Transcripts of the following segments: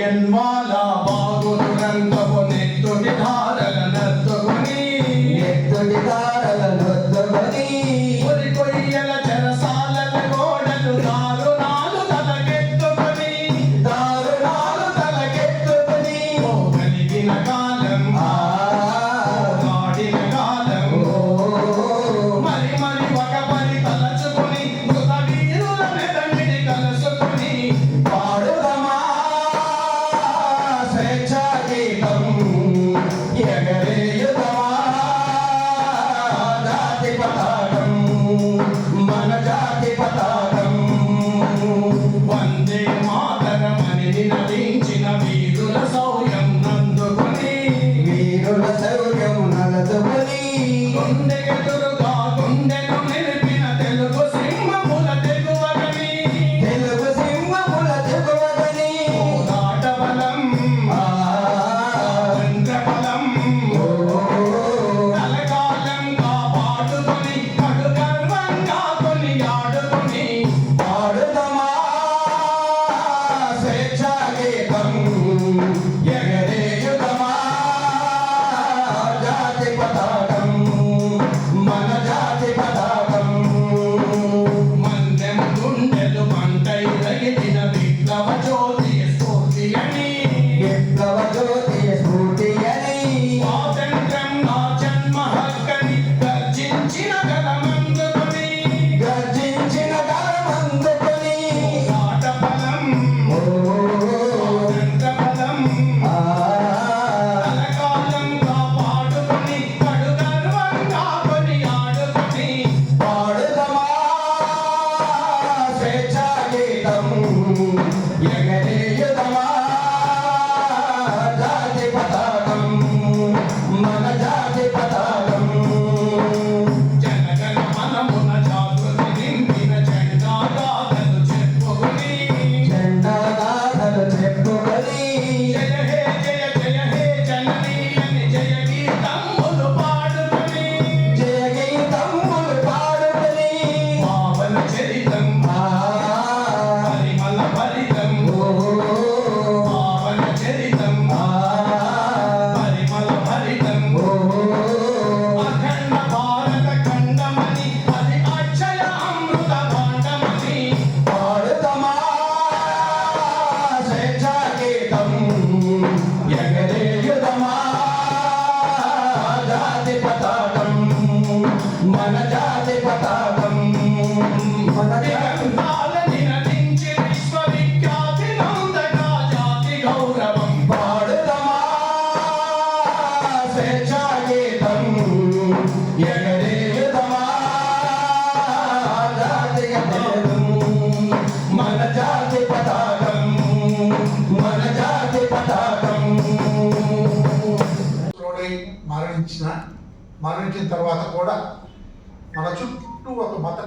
చెలియన్వాల బాగులు రంగపు నెత్తుటి ధారల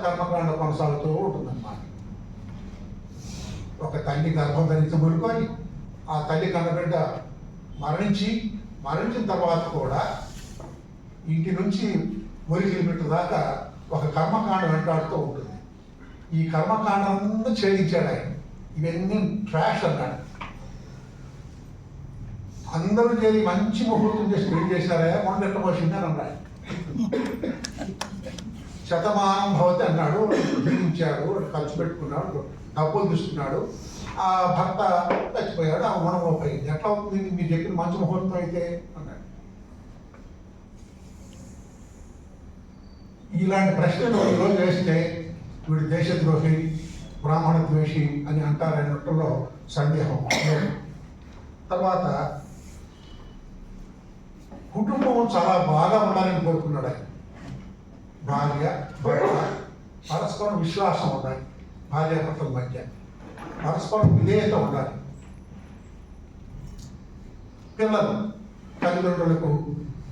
కర్మకాండ కొనసాగుతూ ఉంటుందన్నమాట. ఒక తల్లి గర్భం ధరించి ముడుకొని ఆ తల్లి కన్నబిడ్డ మరణించి మరణించిన తర్వాత కూడా ఇంటి నుంచి ఒక కిలోమీటర్ దాకా ఒక కర్మకాండ వెంటాడుతూ ఉంటుంది. ఈ కర్మకాండం అంతా ఛేదించాడు ఆయన. ఇవన్నీ ట్రాష్ అన్నాడు. అందరూ చేరి మంచి ముహూర్తం చేసి పెళ్ళి చేశారా? మొన్న పోసింది అని అన్నాడు శతమానం భవతి అన్నాడు జీవించాడు ఖర్చు పెట్టుకున్నాడు డబ్బులు తీసుకున్నాడు. ఆ భర్త చచ్చిపోయాడు ఆ మనం పోయింది ఎట్లా అవుతుంది మీరు చెప్పిన మంచి ముహూర్తం అయితే అన్నాడు. ఇలాంటి ప్రశ్నలు ఈరోజు వేస్తే వీడు దేశద్రోహి బ్రాహ్మణ ద్వేషి అని అంటారన్నట్టులో సందేహం తర్వాత కుటుంబం చాలా బాగా ఉండాలని కోరుకున్నాడు ఆయన. భార్య భర్త పరస్పరం విశ్వాసం ఉండాలి. భార్యాభర్తల మధ్య పరస్పరం విధేయత ఉండాలి. పిల్లలు తల్లిదండ్రులకు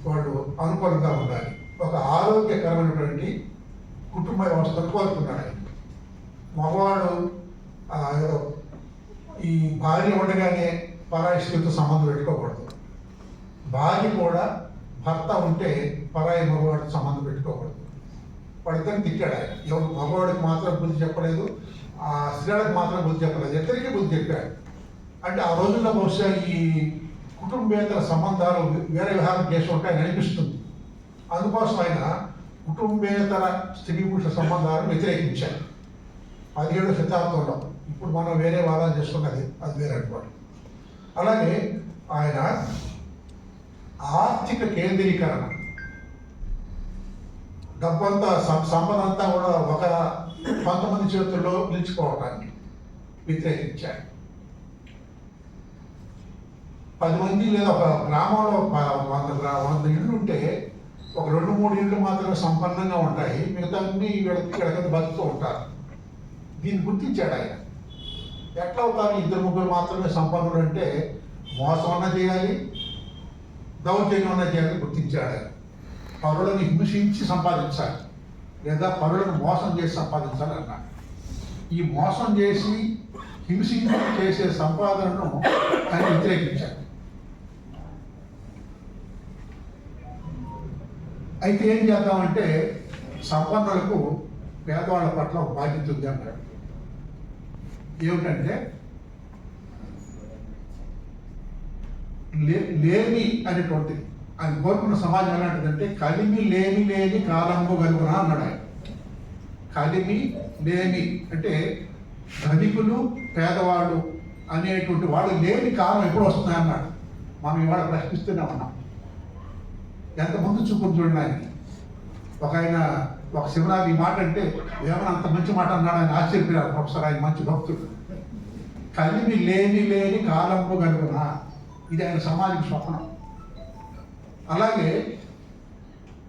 వాళ్ళు అనుకూలంగా ఉండాలి. ఒక ఆరోగ్యకరమైనటువంటి కుటుంబ వ్యవస్థను కోరుకున్నాడు ఆయన మగవాడు ఆ, ఈ భార్య ఉండగానే పరాయి స్త్రీతో సంబంధం పెట్టుకోకూడదు. భార్య కూడా భర్త ఉంటే పరాయి మగవాడితో సంబంధం పెట్టుకోకూడదు. వాళ్ళిద్దరిని తిట్టాడు ఆయన. ఎవరు మగవాడికి మాత్రం బుద్ధి చెప్పలేదు ఆ స్త్రీలకు మాత్రం బుద్ధి చెప్పలేదు ఇద్దరికీ బుద్ధి చెప్పాడు. అంటే ఆ రోజుల్లో బహుశా ఈ కుటుంబేతర సంబంధాలు వేరే విధానం చేసి ఉంటాయని అనిపిస్తుంది అందుకోసం ఆయన కుటుంబేతర స్త్రీ పురుష సంబంధాలను వ్యతిరేకించారు పదిహేడు శతాబ్దంలో. ఇప్పుడు మనం వేరే వాదన చేసుకున్నది అది వేరే అనుకోండి. అలాగే ఆయన ఆర్థిక కేంద్రీకరణ డబ్బంతా సంపద అంతా కూడా ఒక కొంతమంది చేతుల్లో నిలిచిపోవటాన్ని వ్యతిరేకించాడు పది మంది లేదా ఒక గ్రామంలో వంద వంద ఇళ్ళు ఉంటే ఒక రెండు మూడు ఇళ్ళు మాత్రమే సంపన్నంగా ఉంటాయి. మిగతా అన్ని ఇక్కడ బతుకుతూ ఉంటారు. దీన్ని గుర్తించాడు ఆయన. ఎట్లా అవుతారు? ఇద్దరు ముగ్గురు మాత్రమే సంపన్నులు అంటే మోసం అన్న చేయాలి దౌర్జన్యం అన్న చేయాలని గుర్తించాడు ఆయన. పరులను హింసించి సంపాదించాలి లేదా పరులను మోసం చేసి సంపాదించాలి అన్నాడు. ఈ మోసం చేసి హింసించి చేసే సంపాదనను ఆయన వ్యతిరేకించాడు. అయితే ఏం చేద్దామంటే సంపన్నులకు పేదవాళ్ళ పట్ల బాధ్యత ఉంది అన్నాడు. ఏమిటంటే లే లేమి అనేటువంటిది. ఆయన కోరుకున్న సమాజం ఎలాంటిదంటే కలిమి లేని లేని కాలంలో కలుగునా అన్నాడు ఆయన. కలిమి లేని అంటే ధనికులు పేదవాళ్ళు అనేటువంటి వాళ్ళు లేని కాలం ఎప్పుడు వస్తున్నాయన్నాడు అన్నాడు. మనం ఇవాళ ప్రశ్నిస్తూనే ఉన్నాం. ఎంత ముందు చూపుని చూడండి ఆయనకి. ఒక ఆయన ఒక శివనాథ్ ఈ మాట అంటే ఏమైనా అంత మంచి మాట అన్నాడు ఆయన ఆశ్చర్యపోయారు ప్రొఫెసర్. ఆయన మంచి భక్తుడు. కలిమి లేని లేని కాలంలో కలుగునా? ఇది ఆయన సమాజం స్వప్నం. అలాగే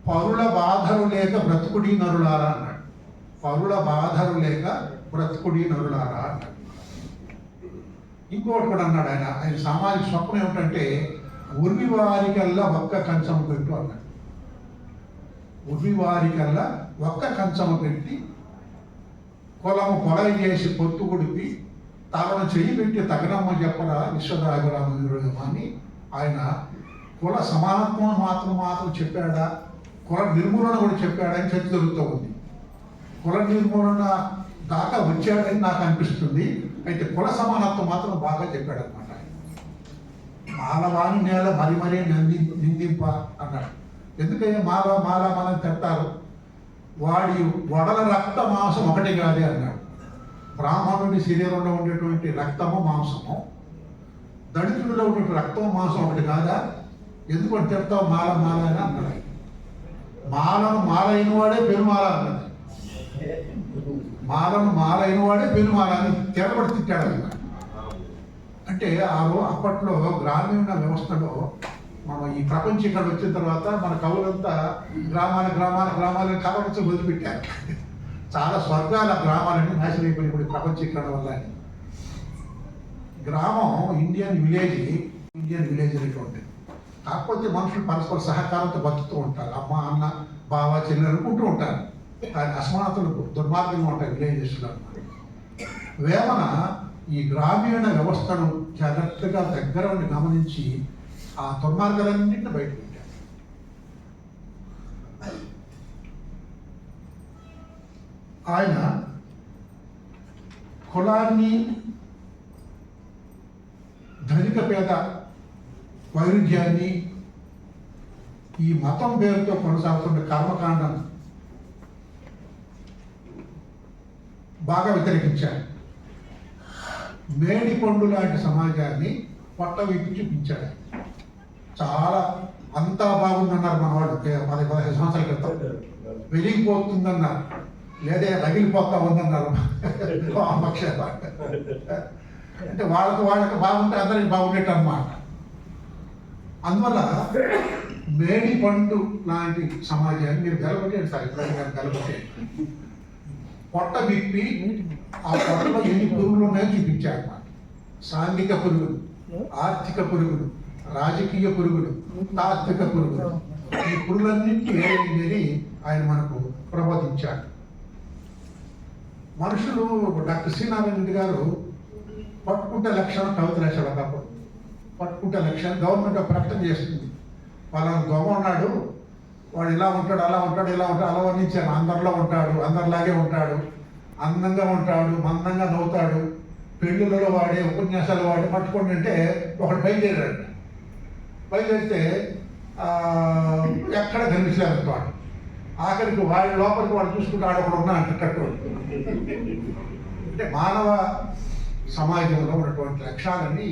పరుల బాధలు లేక బ్రతుకుడి నరులారా అన్నాడు. పరుల బాధలు లేక బ్రతుకుడి నరులారా అన్నాడు. ఇంకోటి కూడా అన్నాడు ఆయన. ఆయన సామాజిక స్వప్నం ఏమిటంటే ఉర్వి వారికల్లా ఒక్క కంచం పెట్టు అన్నాడు. ఉర్వి వారికల్లా ఒక్క కంచం పెట్టి కులము కొలై చేసి పొత్తు కొడిపి తాను చెయ్యి పెట్టి తగనమ్మ చెప్పరా విశ్వరాఘరామ అని ఆయన కుల సమానత్వం మాత్రం మాత్రం చెప్పాడా? కుల నిర్మూలన కూడా చెప్పాడని చర్చ జరుగుతూ ఉంది. కుల నిర్మూలన దాకా వచ్చాడని నాకు అనిపిస్తుంది. అయితే కుల సమానత్వం మాత్రం బాగా చెప్పాడనమాట మాలవాణి నేల మరి మరీ నింది నిందింప అన్నాడు. ఎందుకంటే మాల మాల మనం తింటారు వాడి వడల రక్త మాంసం ఒకటి కాదే అన్నాడు. బ్రాహ్మణుడి శరీరంలో ఉండేటువంటి రక్తము మాంసము. దళితుడిలో ఉన్నటువంటి రక్తం మాంసం ఒకటి కాదా? ఎందుకు చెప్తావు తిడతావు మాల మాల అని అన్నాడు మాలను మాలైన వాడే పెరుమాల అన్నది మాలను మాలైన వాడే పెరుమాల అని తెరబడి తిట్టాడు అంటే ఆ అప్పట్లో గ్రామీణ వ్యవస్థలో మనం ఈ ప్రపంచం ఇక్కడ వచ్చిన తర్వాత మన కవులంతా గ్రామాల గ్రామాల గ్రామాలను కలవచ్చి వదిలిపెట్టారు చాలా స్వర్గాల గ్రామాలని నాశనం అయిపోయి ప్రపంచం ఇక్కడ ప్రపంచీకరణ వల్ల. గ్రామం ఇండియన్ విలేజ్ ఇండియన్ విలేజ్ అనేటువంటిది. కాకపోతే మనుషులు పరస్పర సహకారంతో బతుకుతూ ఉంటారు. అమ్మ అన్న బావ చెల్లెలు అనుకుంటూ ఉంటారు. కానీ అసమానతలు దుర్మార్గంగా ఉంటాయి విలేజెస్లో. వేమన ఈ గ్రామీణ వ్యవస్థను జాగ్రత్తగా దగ్గర ఉండి గమనించి ఆ దుర్మార్గాలన్నింటినీ బయట పెట్టారు ఆయన కులాన్ని ధనిక పేద వైరుధ్యాన్ని ఈ మతం పేరుతో కొనసాగుతున్న కర్మకాండం బాగా వ్యతిరేకించాడు మేడి పండు లాంటి సమాజాన్ని పొట్ట విప్పి చూపించాడు చాలా అంతా బాగుందన్నారు మన వాళ్ళు పది పదిహేను సంవత్సరాల క్రితం. వెలిగిపోతుందన్నారు. లేదా రగిలిపోతా ఉందన్నారు. అంటే వాళ్ళకి వాళ్ళకి బాగుంటే అందరికి బాగుండేట్టు అన్నమాట అందువల్ల మేడి పండు లాంటి సమాజాన్ని మీరు గెలబట్టేది సార్ ఎప్పుడైనా గెలబట్టేది పొట్ట విప్పి ఆ పొట్టలో ఎన్ని పురుగులు ఉన్నాయో చూపించారు అన్నమాట సాంఘిక పురుగులు ఆర్థిక పురుగులు రాజకీయ పురుగులు తాత్విక పురుగులు. ఈ పురుగులన్నింటినీ ఏమైందని ఆయన మనకు ప్రబోధించాడు. మనుషులు డాక్టర్ శ్రీనారాయణ నారాయణ రెడ్డి గారు పట్టుకుంటే లక్షణం కవిత రాశాడు ఒకప్పుడు పట్టుకుంటే లక్ష్యం గవర్నమెంట్ ప్రకటన చేస్తుంది. వాళ్ళ దొంగ ఉన్నాడు వాడు ఇలా ఉంటాడు అలా ఉంటాడు ఇలా ఉంటాడు అలా వర్ణించాను అందరిలో ఉంటాడు అందరిలాగే ఉంటాడు అందంగా ఉంటాడు మందంగా నవ్వుతాడు. పెళ్ళిళ్ళలో వాడే ఉపన్యాసాలు వాడి పట్టుకోండి అంటే ఒకడు బయలుదేరాడు. బయలుదేరితే ఎక్కడ కనిపించలేదు వాడు. ఆఖరికి వాడి లోపలికి వాడు చూసుకుంటే ఆడ ఒకడు ఉన్నా అంటే అంటే మానవ సమాజంలో ఉన్నటువంటి లక్ష్యాలన్నీ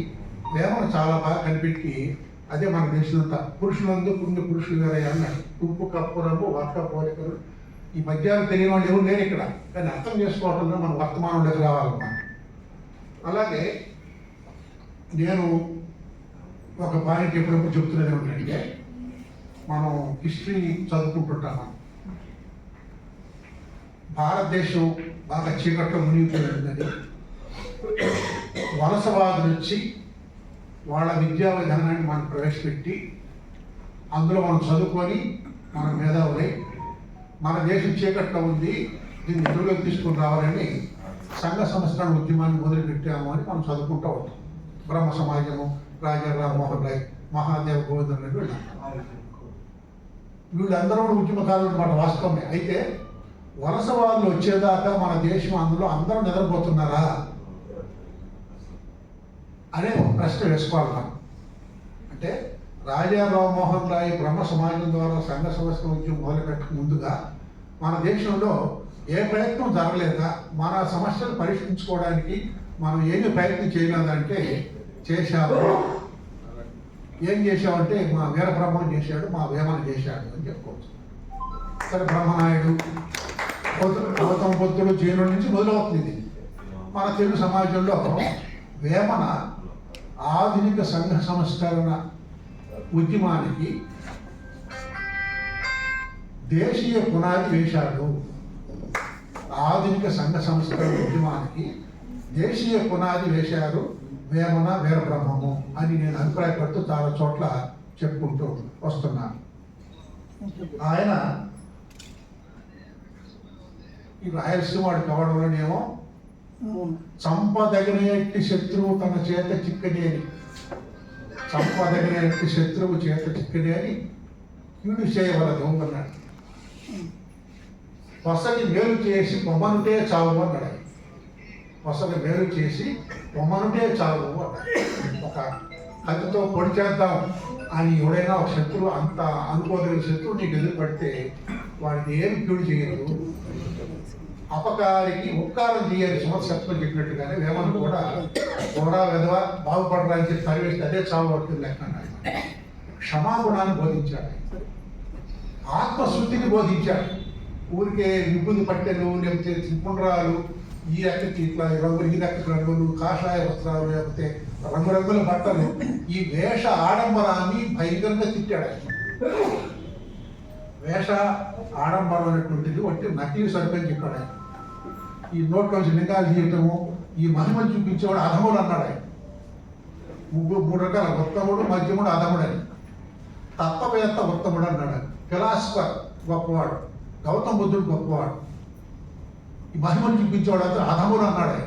వేమన చాలా బాగా కనిపెట్టి అదే మన దేశంతా పురుషులందు పుణ్య పురుషులు వేరే అన్నాడు ఉప్పు కప్పురము వర్క పోలికలు. ఈ మధ్యాహ్నం తెలియని వాళ్ళు ఎవరు లేరు ఇక్కడ. కానీ అర్థం చేసుకోవటంలో మన వర్తమానంలోకి రావాలన్నమాట. అలాగే నేను ఒక పాయింట్ ఎప్పుడప్పుడు చెప్తున్నది ఏమిటంటే మనం హిస్టరీ చదువుకుంటుంటాము? భారతదేశం బాగా చీకట్లో మునిగిపోయిందని. వలసవాదులు వచ్చి వాళ్ళ విద్యా విధానాన్ని మనం ప్రవేశపెట్టి అందులో మనం చదువుకొని మన మేధావులై మన దేశం చీకట్లో ఉంది దీన్ని వెలుగులోకి తీసుకుని రావాలని సంఘ సంస్థల ఉద్యమాన్ని మొదలుపెట్టాము అని మనం చదువుకుంటూ ఉంటాం. బ్రహ్మ సమాజము రాజా రామ్మోహన్ రాయ్ మహాదేవ గోవిందన్ రెడ్డి వీళ్ళు. వీళ్ళందరూ కూడా ఉద్యమకారులు అనమాట వాస్తవమే. అయితే వలస వాళ్ళు వచ్చేదాకా మన దేశం అందులో అందరూ నిద్రపోతున్నారా? అనే ఒక ప్రశ్న వేసుకోవాలి మనం అంటే రాజా రామ్మోహన్ రాయ్ బ్రహ్మ సమాజం ద్వారా సంఘ సంస్థ ఉద్యమం మొదలుపెట్టక ముందుగా మన దేశంలో ఏ ప్రయత్నం జరగలేదా? మన సమస్యలు పరిష్కరించుకోవడానికి మనం ఏమి ప్రయత్నం చేయలేదంటే చేశాము. ఏం చేశామంటే మా వీరబ్రహ్మం చేశాడు మా వేమన చేశాడు అని చెప్పుకోవచ్చు. సరే బ్రహ్మనాయుడు గౌతమ బుద్ధుడు జైనుడి నుంచి మొదలవుతుంది మన తెలుగు సమాజంలో వేమన ఆధునిక సంఘ సంస్కరణ ఉద్యమానికి దేశీయ పునాది వేశాడు. ఆధునిక సంఘ సంస్కరణ ఉద్యమానికి దేశీయ పునాది వేశారు వేమన వీరబ్రహ్మము అని నేను అభిప్రాయపడుతూ చాలా చోట్ల చెప్పుకుంటూ వస్తున్నాను ఆయన ఈ రాయలసీమ వాడు కావడంలోనేమో చంపదగినట్టి శత్రువు తన చేత చిక్కడేని చంపదగినట్టి శత్రువు చేత చిక్కడేని కీడు చేయవలదు అన్నాడు వసని మేలు చేసి పొమ్మనుంటే చావు అన్నాడు. వసని మేలు చేసి పొమ్మనుంటే చావు అన్నాడు. ఒక కత్తితో పొడి చేద్దాం అని ఎవడైనా ఒక శత్రువు అంత అనుకోదగిన శత్రువు నీకు ఎదురు పడితే వాడికి ఏం కీడు చేయదు అపకారికి ఉపకారం చేయాలి సుమశత్వం చెప్పినట్టుగానే వేమను కూడా కూడా విధవ బాగుపడడానికి చెప్పి పరివేస్తే అదే చావు పడుతుంది లెక్క అన్నాడు. క్షమాగుణాన్ని బోధించాడు ఆత్మశుద్ధిని బోధించాడు ఊరికే విభూతి పట్టెలు లేకపోతే త్రిపుండ్రాలు ఈ అక్కకి ఇట్లా రంగులు ఈ అక్కకి రంగులు కాషాయ వస్త్రాలు లేకపోతే రంగురంగుల బట్టలు ఈ వేష ఆడంబరాన్ని భయంకరంగా తిట్టాడు వేష ఆడంబరం అనేటువంటిది వంటి నకిలీ సరిపోయి చెప్పాడు ఆయన. ఈ నోట్లోంచి లింగాలు తీయటము ఈ మహిమను చూపించేవాడు అధముడు అన్నాడు ఆయన. ముగ్గురు మూడు రకాల ఉత్తముడు మధ్యముడు అధముడు అని తత్వవేత్త ఉత్తముడు అన్నాడు. ఫిలాసఫర్ గొప్పవాడు గౌతమ బుద్ధుడు గొప్పవాడు. ఈ మహిమను చూపించేవాడు అయితే అధముడు అన్నాడు ఆయన.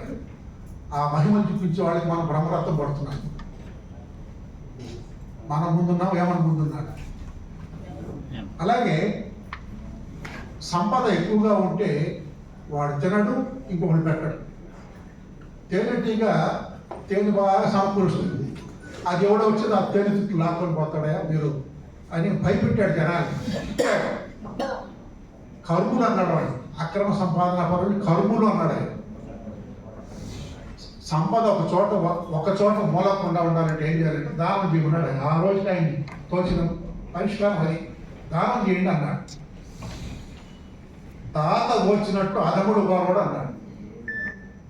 ఆ మహిమను చూపించేవాడికి మనం బ్రహ్మరత్వం పడుతున్నాం. మనం ముందున్నాం ఏమని ముందున్నాడు అలాగే సంపద ఎక్కువగా ఉంటే వాడు తినడు ఇంకొకటి పెట్టడు తేనెటీగ తేనె బాగా సమకూరుస్తుంది. అది ఎవడో వచ్చింది ఆ తేనె చుట్టూ లాక్కొని పోతాడా మీరు అని భయపెట్టాడు జనాలు. కరుములు అన్నాడు వాడు. అక్రమ సంపాదన పరులు కరుములు అన్నాడు ఆయన. సంపద ఒక చోట ఒక చోట మూలకుండా ఉండాలంటే ఏం చేయాలంటే దానం చేయమన్నాడు ఆ రోజున ఆయన తోచిన పరిష్కారం అది. దానం చేయండి అన్నాడు. తాత ఓర్చినట్టు అదముడు గోరవుడు అన్నాడు.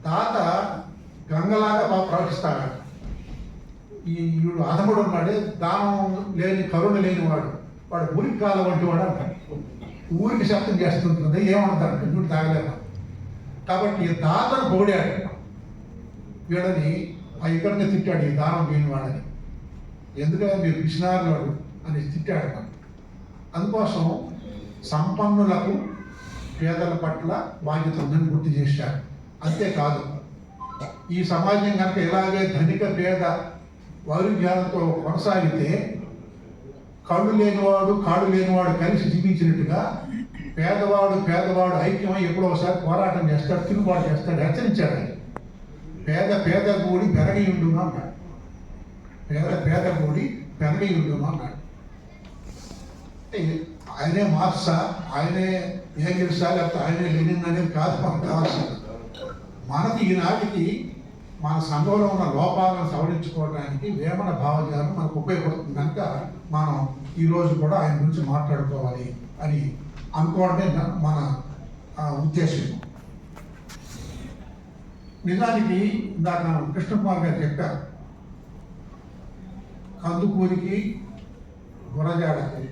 తాత గంగలాగా బాగా ప్రవహిస్తాడు ఈ వీడు అదముడు ఉన్నాడే దానం లేని కరుణ లేని వాడు వాడు ఊరికి కాల వంటి వాడు అంటాడు. ఊరికి శబ్దం చేస్తుంటుంది ఏమంటారు వీడు తాగలేదా కాబట్టి ఈ తాతను వీడని ఆ భయంకరంగా తిట్టాడు ఈ దానం లేని వాడని. ఎందుకంటే మీరు పిసినారులాడు అని తిట్టాడు. అందుకోసం సంపన్నులకు పేదల పట్ల బాధ్యత ఉందని గుర్తు చేశారు. అంతేకాదు ఈ సమాజం కనుక ఇలాగే ధనిక పేద వైరుధ్యాలతో కొనసాగితే కళ్ళు లేనివాడు కాడు లేనివాడు కలిసి జీవించినట్టుగా పేదవాడు పేదవాడు ఐక్యమై ఎప్పుడో ఒకసారి పోరాటం చేస్తాడు తిరుగుబాటు చేస్తాడు హెచ్చరించాడు ఆయన. పేద పేద కూడి పెరగయుండును అన్నాడు. పేద పేద కూడి పెరగయుండును అన్నాడు. ఆయనే మార్క్సా ఆయనే ఏంగిల్సా లేకపోతే ఆయనే లెనిన్ అనేది కాదు మనకు కావాల్సింది మనకి ఈనాటికి మన సంఘంలో ఉన్న లోపాలను సవరించుకోవడానికి వేమన భావజాలం మనకు ఉపయోగపడుతుంది కనుక మనం ఈరోజు కూడా ఆయన గురించి మాట్లాడుకోవాలి అని అనుకోవడమే మన ఉద్దేశం. నిజానికి ఇందాక కృష్ణకుమార్ గారు చెప్పారు. కందుకూరికి గురజాడకి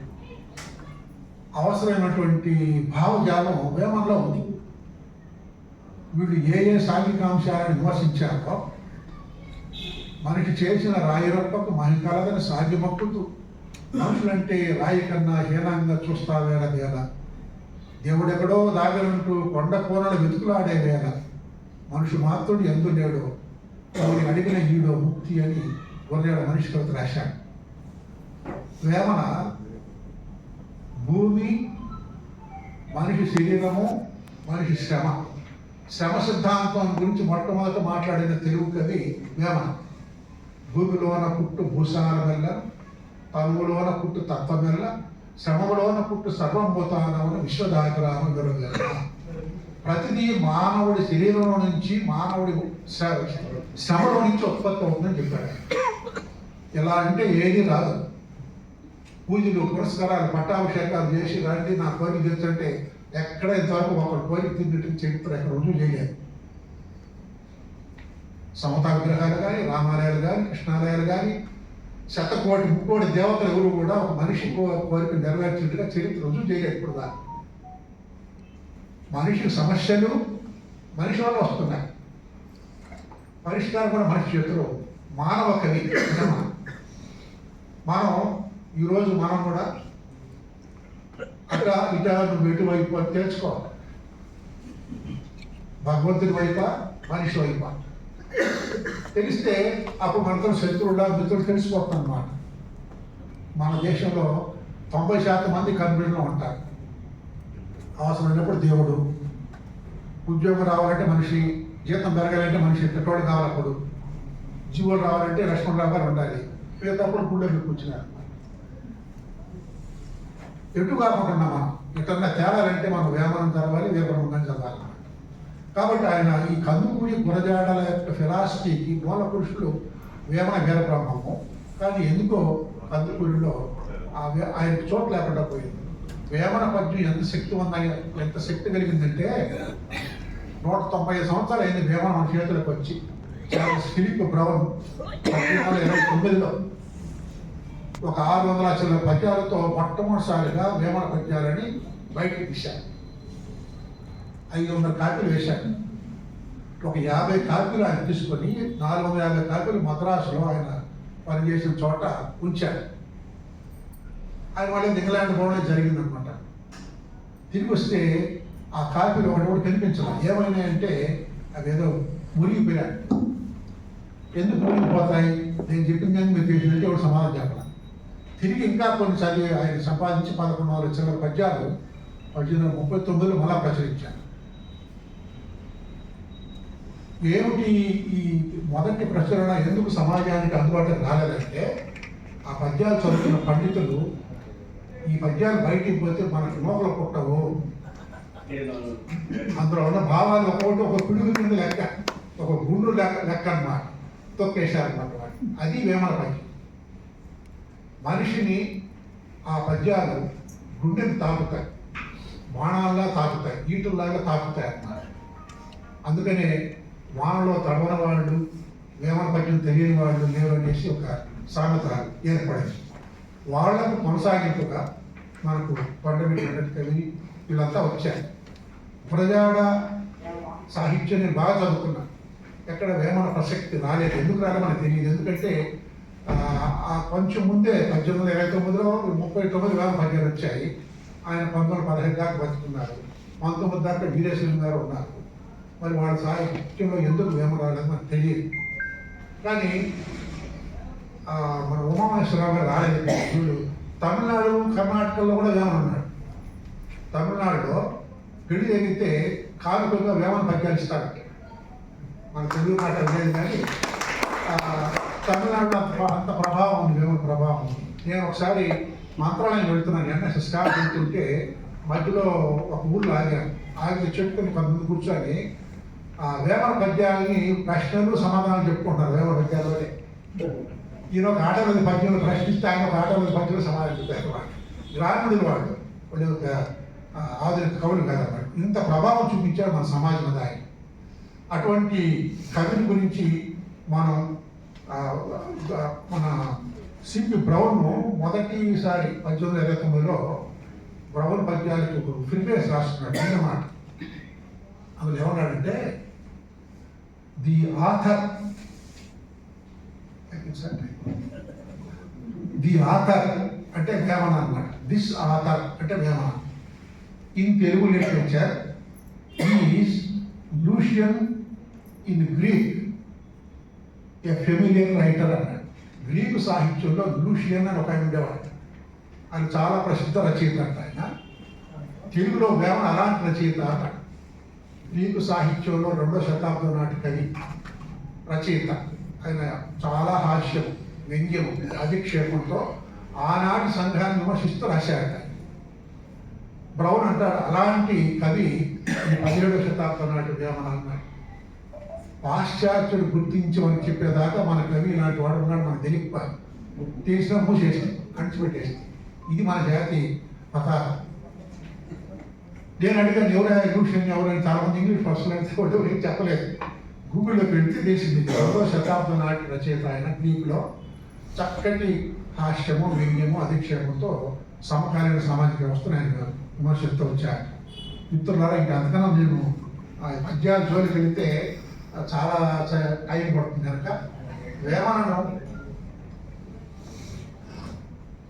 అవసరమైనటువంటి భావజాలం వేమనలో ఉంది. వీళ్ళు ఏ ఏ సాంఘికాంశాలను విమర్శించారో మనకి చేసిన రాయిరప్పకు మహికలదని సాధ్యమక్కుతూ మనుషులంటే రాయి కన్నా హీనంగా చూస్తావేళ వేళ. దేవుడెక్కడో దాగలంటూ కొండ కోనలు వెతుకులాడే వేళ. మనుషు మాత్రుడు ఎందు లేడో? అడిగిన ఈడో ముక్తి అని కొన్నేళ్ళ మనిషి కవిత రాశాడు. వేమన భూమి మనిషి శరీరము మనిషి శ్రమ. శ్రమ సిద్ధాంతం గురించి మొట్టమొదట మాట్లాడిన తెలుగు కవి వేమ భూమిలోన పుట్టు భూసాల మెల్ల తనువులోన పుట్టు తత్వమెల్ల శ్రమలోన పుట్టు సర్వంభూతానమును విశ్వదాయకరామ విరవేమ ప్రతిదీ మానవుడి శరీరంలో నుంచి మానవుడి శ్ర- శ్రమలో నుంచి ఉత్పత్తి అవుతుందని చెప్పాడు. ఎలా అంటే ఏది రాదు. పూజలు పురస్కారాలు పట్టాభిషేకాలు చేసి రండి నా కోరిక తెచ్చంటే ఎక్కడ ఇంతవరకు ఒకటి కోరిక తిన్నట్టు చరిత్ర ఎక్కడ రుజువు చేయలేదు సమతా విగ్రహాలు కానీ రామాలయాలు కానీ కృష్ణాలయాలు కానీ శతకోటి ముక్కోటి దేవతలు ఎవరు కూడా ఒక మనిషి కో- కోరిక నెరవేర్చినట్టుగా చరిత్ర రుజువు చేయలేదు ఇప్పుడు దాకా. మనిషి సమస్యలు మనిషి వల్ల వస్తున్నాయి. పరిష్కారం కూడా మనిషి చేతిలో మానవ కవి మనం ఈరోజు మనం కూడా అక్కడ ఇట నువ్వు ఎటువైపు అని తెలుసుకోవాలి. భగవంతుడి వైపా మనిషి వైపా. తెలిస్తే అప్పుడు మనతో శత్రువుడా మిత్రుడు తెలిసిపోతాం అన్నమాట మన దేశంలో తొంభై శాతం మంది కన్వీన్లో ఉంటారు. అవసరమైనప్పుడు దేవుడు ఉద్యోగం రావాలంటే మనిషి జీతం పెరగాలంటే మనిషి పెట్రోల్ కావాలప్పుడు జీవులు రావాలంటే లక్ష్మణరావు గారు ఉండాలి. మిగతాప్పుడు గుళ్ళకి కూర్చున్నారు. ఎటు కాకుండా మనం ఎక్కడన్నా తేలాలంటే మనం వేమనం చదవాలి ఉందని చదవాలి కాబట్టి ఆయన ఈ కందుకూరి గురజాడల యొక్క ఫిలాసఫీకి మూల పురుషులు వేమన వీరబ్రహ్మము. కానీ ఎందుకో కందుకూరిలో ఆ వే- చోటు లేకుండా పోయింది. వేమన పద్యం ఎంత శక్తి ఉన్న ఎంత శక్తి కలిగిందంటే నూట తొంభై సంవత్సరాలు అయింది వేమన మన చేతులకు వచ్చి. చార్లెస్ ఫిలిప్ బ్రౌన్ ఇరవై తొమ్మిదిలో ఒక ఆరు వందల చిన్న పద్యాలతో మొట్టమొదటిసారిగా వేమన పద్యాలని బయటకు తీశారు. ఐదు వందల కాపీలు వేశారు. ఒక యాభై కాపీలు ఆయన తీసుకొని నాలుగు వందల యాభై కాపీలు మద్రాసులో ఆయన పనిచేసిన చోట ఉంచారు. ఆయన మళ్ళీ ఇంగ్లాండ్ పోవడం జరిగిందనమాట తిరిగి వస్తే ఆ కాపీలు ఒకటి కూడా కనిపించదు ఏమైనాయంటే అవి ఏదో మురిగిపోయాడు ఎందుకు మురిగిపోతాయి? నేను చెప్పింది మీరు తెలిసినట్టు ఎవరు సమాధానం చెప్పాలి. తిరిగి ఇంకా కొన్ని చదివి ఆయన సంపాదించి పదకొండు వందల చిల్లర పద్యాలు పద్దెనిమిది వందల ముప్పై తొమ్మిదిలో మళ్ళా ప్రచురించారు. ఏమిటి ఈ మొదటి ప్రచురణ? ఎందుకు సమాజానికి అందుబాటులో రాలేదంటే ఆ పద్యాలు చదువుతున్న పండితులు ఈ పద్యాలు బయటికి పోతే మనకు లోపల పుట్టవు. అందులో ఉన్న భావాలు ఒక్కొక్కటి ఒక పిడుగు కింద లెక్క ఒక గుండు లెక్క లెక్క అన్నమాట. తొక్కేశారన్నమాట వాటిని. అది వేమన పద్యం. మనిషిని ఆ పద్యాలు గుండెని తాకుతాయి. బాణాల్లా తాకుతాయి. ఈటుల్లాగా తాకుతాయి అన్నారు అందుకనే వానలో తడవని వాళ్ళు వేమన పద్యం తెలియని వాళ్ళు లేరు అనేసి ఒక సామెత ఏర్పడింది. వాళ్ళకు కొనసాగింపుగా మనకు కొండమిటి కవి వీళ్ళంతా వచ్చారు. ప్రజాడ సాహిత్యం నేను బాగా చదువుకున్నాను ఎక్కడ వేమన ప్రసక్తి రాలేదు. ఎందుకు రాలేదు మనకు తెలియదు. ఎందుకంటే కొంచెం ముందే పద్దెనిమిది వందల ఇరవై తొమ్మిదిలో ముప్పై తొమ్మిది వేల పద్యాలు వచ్చాయి. ఆయన పంతొమ్మిది వందల పదహైదు దాకా బతుకున్నారు. పంతొమ్మిది దాకా వీరేశ్వరం గారు ఉన్నారు. మరి వాళ్ళ సాహిత్యంలో ఎందుకు వేమ రాలేదు మనకు తెలియదు. కానీ మన ఉమామహేశ్వరరావు గారు రాలేదు వీళ్ళు తమిళనాడు కర్ణాటకలో కూడా వేమన్ ఉన్నాడు. తమిళనాడులో పెళ్ళి జరిగితే కార్మికులుగా వేమన పద్యాలు ఇస్తారంట మన తెలుగు మాట లేదు కానీ తమిళనాడులో అంత అంత ప్రభావం ఉంది వేమన ప్రభావం నేను ఒకసారి మంత్రాలయం వెళ్తున్నాను ఎన్ఎస్ఎస్ స్టాఫ్ వెళ్తుంటే మధ్యలో ఒక ఊళ్ళో ఆగాను. ఆగి చెట్టుకుని కొంతమంది కూర్చొని ఆ వేమన పద్యాలని ప్రశ్నలు సమాధానాలు చెప్పుకుంటారు వేమన పద్యాలలోనే. ఈయన ఒక ఆటలోని పద్యంలో ప్రశ్నిస్తే ఆయన ఒక ఆటలోని పద్యంలో సమాధానం చెప్పారు వాళ్ళు గ్రామీణులు వాళ్ళు వాళ్ళు ఒక ఆధునిక కవులు కదన్నమాట ఇంత ప్రభావం చూపించారు మన సమాజం మీద ఆయన. అటువంటి కవిని గురించి మనం మన సిపి బ్రౌన్ మొదటిసారి పద్దెనిమిది వందల ఇరవై తొమ్మిదిలో బ్రౌన్ పద్యాలకి ఒక ప్రిఫేస్ రాస్తున్నాడు. అన్నమాట అందులో ఏమన్నాడంటే ది ఆథర్ ది ఆథర్ అంటే వేమన అన్నమాట దిస్ ఆథర్ అంటే Vemana in Telugu literature is Lucian in Greek. A familiar writer అన్నాడు. గ్రీకు సాహిత్యంలో లూషియన్ అని ఒక ఆయన ఉండేవాడు. ఆయన చాలా ప్రసిద్ధ రచయిత అంట ఆయన. తెలుగులో వేమన అలాంటి రచయిత అన్నాడు గ్రీకు సాహిత్యంలో రెండో శతాబ్దం నాటి కవి రచయిత. ఆయన చాలా హాస్యం వ్యంగ్యం అధిక్షేపంతో ఆనాటి సంఘాన్ని విమర్శిస్తూ రాశాడు బ్రౌన్ అంటారు అలాంటి కవి పదిహేడవ శతాబ్దం నాటి వేమన పాశ్చాత్యుడు గుర్తించమని చెప్పేదాకా మన కవి ఇలాంటి వాడు ఉన్నాడు మనకు తెలియకపోయి తెలిసిన మూసేసి అణిచిపెట్టేసి ఇది మన జాతి పతాకం. నేను అడిగాను ఎవరు ఎల్యూషన్ ఎవరైనా చాలా మంది ఇంగ్లీష్ పర్సన్ అయితే వాళ్ళు ఎవరు ఏం చెప్పలేదు. గూగుల్లో పెడితే తెలిసింది రెండో శతాబ్దం నాటి రచయిత ఆయన గ్రీకులో చక్కటి హాస్యము వ్యంగ్యము అధిక్షేపంతో సమకాలీన సామాజిక వ్యవస్థను ఆయన విమర్శిస్తూ వచ్చారు. మిత్రులారా ఇంకా అంతకన్నా నేను ఆ పద్యాల జోలికి వెళితే చాలా టైం పడుతుంది కనుక వేమనను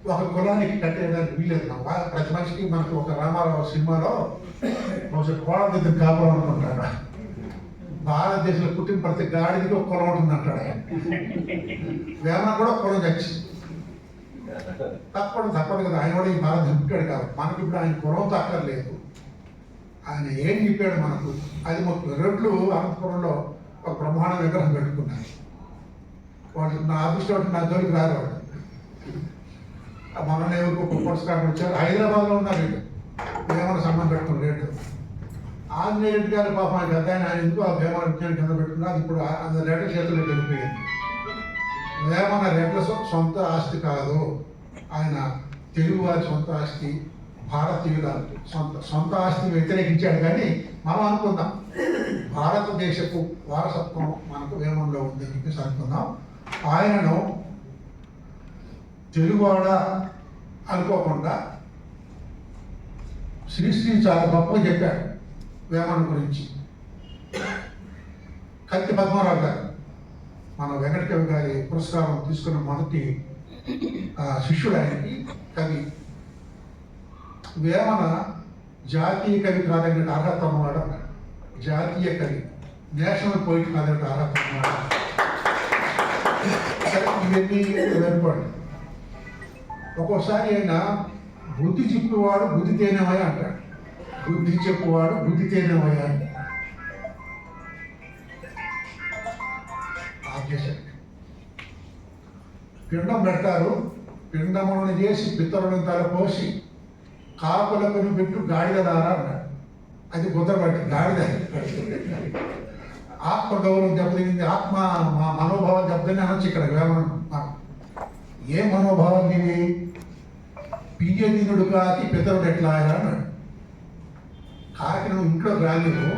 ఒక కులానికి కట్టేదానికి వీలేదు బాగా ప్రతి మనిషికి మనకు ఒక రామారావు సినిమాలో బహుశా కోళ్ళ కాపురం అనుకుంటాడు భారతదేశంలో పుట్టిన ప్రతి గాడికి ఒక కులం ఉంటుంది అంటాడు ఆయన. వేమన కూడా కులం చచ్చి తప్పదు తప్పదు కదా. ఆయన కూడా ఈ భారతదేశం పుట్టాడు కాబట్టి. మనకి ఇప్పుడు ఆయన కులం తక్కర్లేదు ఆయన ఏం చెప్పాడు మనకు? అది మొత్తం రెడ్లు అనంతపురంలో ఒక బ్రహ్మాండ విగ్రహం పెట్టుకున్నాను. వాళ్ళు నా అదృష్టం అంటే నా జోలికి రారు వాళ్ళు మొన్న ఎవరికి ఒక పురస్కారం వచ్చారు హైదరాబాద్లో ఉన్నారు వీళ్ళు. వేమన సంబంధం పెట్టుకున్న రేటు. ఆంజనేయ రెడ్డి గారు పాపం ఆయన పెద్ద ఆయన ఎందుకు ఆ వేమన విజ్ఞానం కింద పెట్టుకున్నారు? ఇప్పుడు అంత అది చేతులు చేతుల్లో వెళ్ళిపోయింది వేమన రెడ్ల సొంత ఆస్తి కాదు. ఆయన తెలుగు వారి సొంత ఆస్తి భారతీయుల సొంత సొంత ఆస్తిని వ్యతిరేకించాడు. కానీ మనం అనుకుందాం. భారతదేశపు వారసత్వం మనకు వేమంలో ఉందని చెప్పేసి అనుకుందాం. ఆయనను తెలుగువాడ అనుకోకుండా శ్రీశ్రీ చాలా గొప్పగా చెప్పాడు వేమన గురించి. కత్తి పద్మరావు గారు మన వెంకటకవి గారి పురస్కారం తీసుకున్న మొదటి ఆ, శిష్యుడు ఆయనకి కవి. వేమన జాతీయ కవి కాదగిన అర్హత ఉన్నవాడు అన్నాడు. జాతీయ కవి నేషనల్ పోయిట్ కాదగిన ఆరాధన ఇవన్నీ వెనుకోండి ఒక్కోసారి ఆయన బుద్ధి చెప్పువాడు బుద్ధి తేనేమయ్య అంటాడు. బుద్ధి చెప్పువాడు బుద్ధి తేనేమయ్య అంటాడు. ఆపేశాడు పిండం పెడతారు. పిండములను చేసి పిత్తరులను తల పోసి కాపులకు పెట్టు గాడిద దారా అన్నాడు అది కుదరబట్టి గాడిద ఆత్మ గౌరవం దెబ్బతింది ఆత్మ మా మనోభావం దెబ్బతిని అనొచ్చు ఇక్కడ వేమన ఏ మనోభావం నీవి పియ్యదీనుడు కాకి పితరుడు ఎట్లా ఆయన అన్నాడు. కాకి నువ్వు ఇంట్లో రాలేవు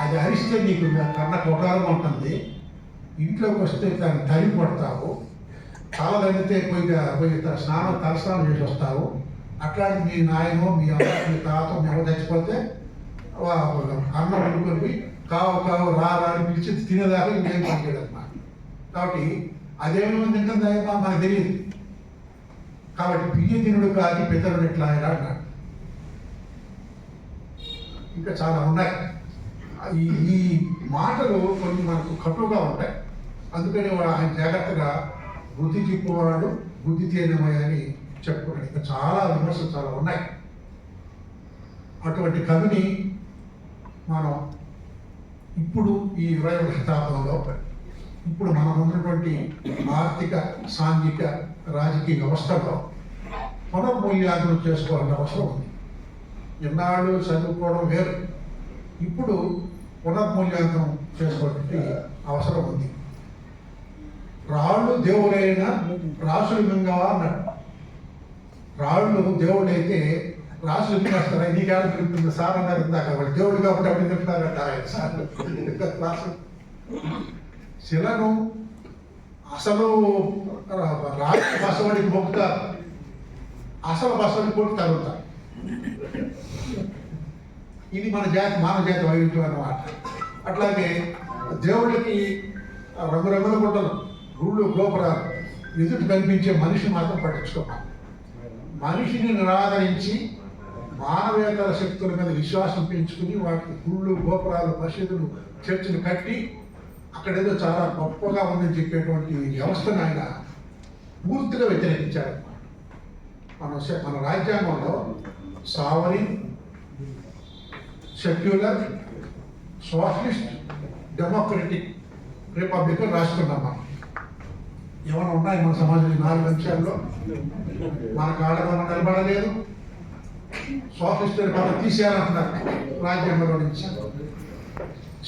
అది అరిస్తే నీకు కన్న కొటారం ఉంటుంది ఇంట్లోకి వస్తే దాన్ని తరి పడతావు తల తగ్గితే పోయి పోయి స్నానం తలస్నానం చేసి వస్తావు. అట్లాంటి మీ నాయనో మీ అమ్మ మీ తాత మీ అమ్మ చచ్చిపోతే అన్న వండుకొని కావు కావు రా రా అని పిలిచి తినేదాకా ఇంకేం పనిచేయదు కాబట్టి అదేమో తింటుందా ఏమో మనకు తెలియదు. కాబట్టి పియ్య తినుడు కాదు పితరుడు ఎట్లా ఆయన అన్నాడు ఇంకా చాలా ఉన్నాయి. ఈ ఈ మాటలు కొన్ని మనకు కట్టుగా ఉంటాయి. అందుకని వాడు ఆయన జాగ్రత్తగా బుద్ధి చెప్పువాడు బుద్ధి తేనమయ్య అని చెప్పుకున్నాడు ఇంకా చాలా విమర్శలు చాలా ఉన్నాయి. అటువంటి కవిని మనం ఇప్పుడు ఈ ఇరవై ఒకటి శతాబ్దంలో ఇప్పుడు మనం ఉన్నటువంటి ఆర్థిక సాంఘిక రాజకీయ వ్యవస్థలో పునర్మూల్యాంకనం చేసుకోవాల్సిన అవసరం ఉంది. ఎన్నాళ్ళు చదువుకోవడం వేరు. ఇప్పుడు పునర్మూల్యాంకనం చేసుకోవాలంటే అవసరం ఉంది. రాళ్ళు దేవుడైన రాసులు మింగవా అన్నాడు రాళ్ళు దేవుడైతే రాసులు మింగేస్తారా నీకేళ్ళ పిలుపుతుంది సార్ అన్నారు ఇందాక. వాళ్ళు దేవుడు కాబట్టి అప్పుడు చెప్తారంట ఆయన సార్. క్లాసు శిలను అసలు రాజు బసవడికి మొక్కుతారు. అసలు బసవడికి కూడా తరుగుతారు ఇది మన జాతి మానవ జాతి వైవిధ్యం అన్నమాట. అట్లాగే దేవుళ్ళకి రంగురంగుల గుడ్డలు గుళ్ళు గోపురాలు ఎదుటి కనిపించే మనిషి మాత్రం పట్టించుకోవాలి మనిషిని నిరాదరించి మానవేతర శక్తుల మీద విశ్వాసం పెంచుకుని వాటికి గుళ్ళు గోపురాలు మసీదులు చర్చిలు కట్టి అక్కడేదో చాలా గొప్పగా ఉందని చెప్పేటువంటి వ్యవస్థను ఆయన పూర్తిగా వ్యతిరేకించారు మన మన రాజ్యాంగంలో sovereign secular socialist democratic republic రాసుకున్నాం మనం. ఏమైనా ఉన్నాయి మన సమాజంలో నాలుగు అంశాల్లో? మన కాళ్ళ మనం నిలబడలేదు సోఫిస్టర్ పదం తీసేయాలంటున్నారు రాజ్యాంగంలో నుంచి.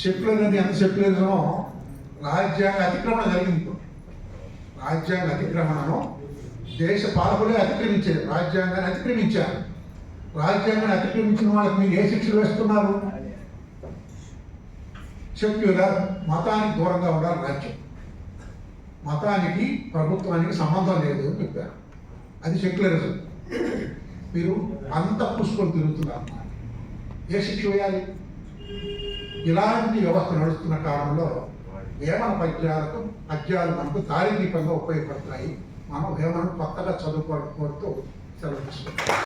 సెక్యులర్ అనేది ఎంత సెక్యులరిజమో రాజ్యాంగ అతిక్రమణ జరిగింది రాజ్యాంగ అతిక్రమణను దేశ పాలకులే అతిక్రమించారు. రాజ్యాంగాన్ని అతిక్రమించారు. రాజ్యాంగాన్ని అతిక్రమించిన వాళ్ళకి మీరు ఏ శిక్షలు వేస్తున్నారు? సెక్యులర్ మతానికి దూరంగా ఉండాలి రాజ్యం. మతానికి ప్రభుత్వానికి సంబంధం లేదు అని చెప్పారు. అది సెక్యులరిజం. మీరు అంత పుష్పలు తిరుగుతున్నారు. ఏ శిక్ష వేయాలి? ఇలాంటి వ్యవస్థ నడుస్తున్న కాలంలో వేమన పద్యాలకు పద్యాలు మనకు దారిదీపంగా ఉపయోగపడతాయి. మనం వేమను కొత్తగా చదువుకోవడంతో సెలవు తీసుకుంటాం